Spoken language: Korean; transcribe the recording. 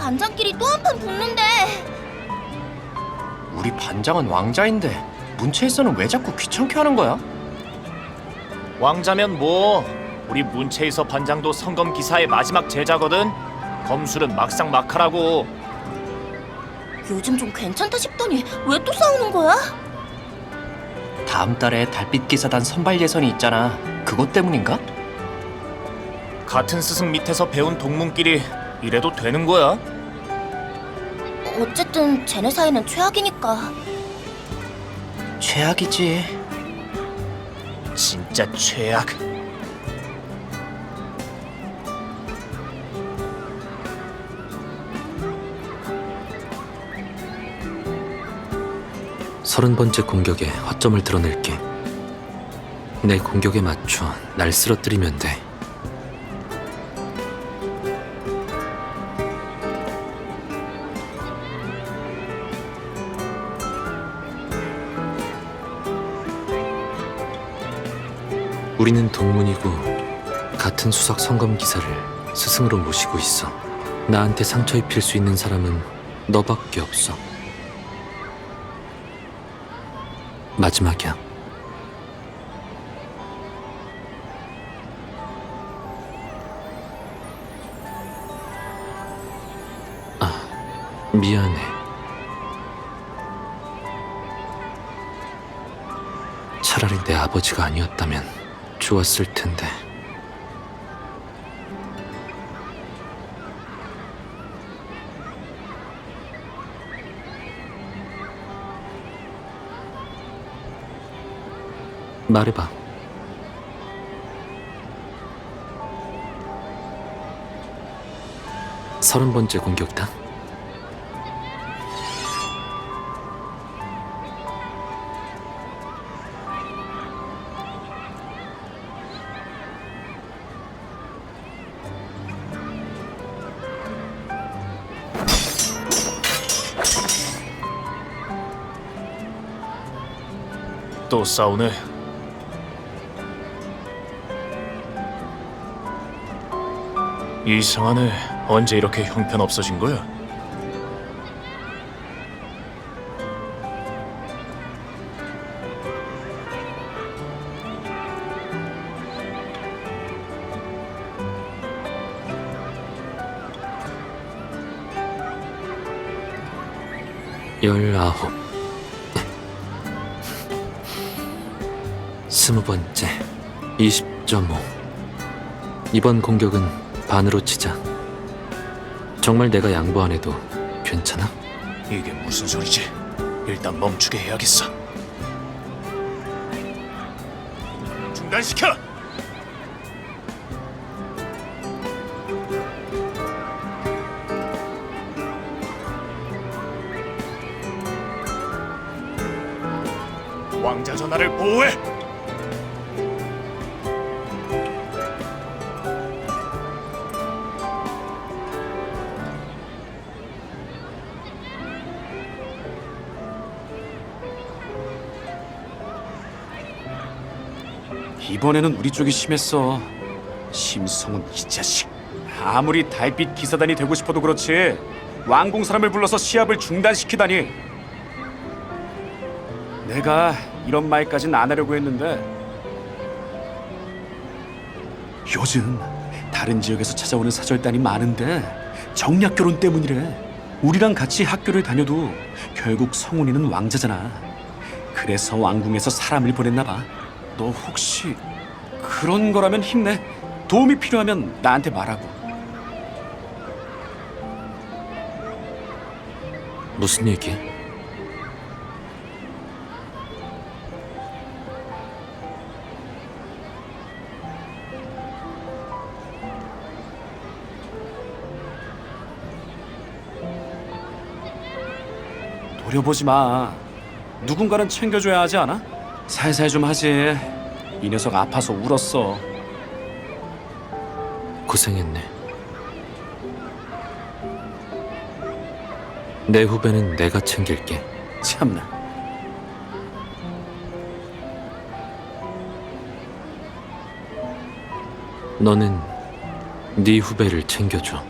반장끼리 또 한 판 붙는데 우리 반장은 왕자인데 문체에서는 왜 자꾸 귀찮게 하는 거야? 왕자면 뭐 우리 문체에서 반장도 성검 기사의 마지막 제자거든. 검술은 막상 막하라고. 요즘 좀 괜찮다 싶더니 왜 또 싸우는 거야? 다음 달에 달빛 기사단 선발 예선이 있잖아. 그것 때문인가? 같은 스승 밑에서 배운 동문끼리 이래도 되는 거야? 어쨌든 쟤네 사이는 최악이니까 최악이지. 진짜 최악. 서른 번째 공격에 허점을 드러낼게. 내 공격에 맞춰 날 쓰러뜨리면 돼. 우리는 동문이고 같은 수석 성검 기사를 스승으로 모시고 있어. 나한테 상처 입힐 수 있는 사람은 너밖에 없어. 마지막이야. 아, 미안해. 차라리 내 아버지가 아니었다면 좋았을 텐데. 말해봐. 서른 번째 공격다. 또 싸우네. 이상하네. 언제 이렇게 형편 없어진 거야? 열아홉. 스무 번째. 20.5. 이번 공격은 반으로 치자. 정말 내가 양보 안 해도 괜찮아? 이게 무슨 소리지? 일단 멈추게 해야겠어. 중단시켜! 왕자 전하를 보호해! 이번에는 우리 쪽이 심했어. 심성은 이 자식. 아무리 달빛 기사단이 되고 싶어도 그렇지. 왕궁 사람을 불러서 시합을 중단시키다니. 내가 이런 말까진 안 하려고 했는데 요즘 다른 지역에서 찾아오는 사절단이 많은데 정략 결혼 때문이래. 우리랑 같이 학교를 다녀도 결국 성훈이는 왕자잖아. 그래서 왕궁에서 사람을 보냈나 봐. 너 혹시 그런 거라면 힘내. 도움이 필요하면 나한테 말하고. 무슨 얘기? 노려보지 마. 누군가는 챙겨줘야 하지 않아? 살살 좀 하지. 이 녀석 아파서 울었어. 고생했네. 내 후배는 내가 챙길게. 참나. 너는 네 후배를 챙겨줘.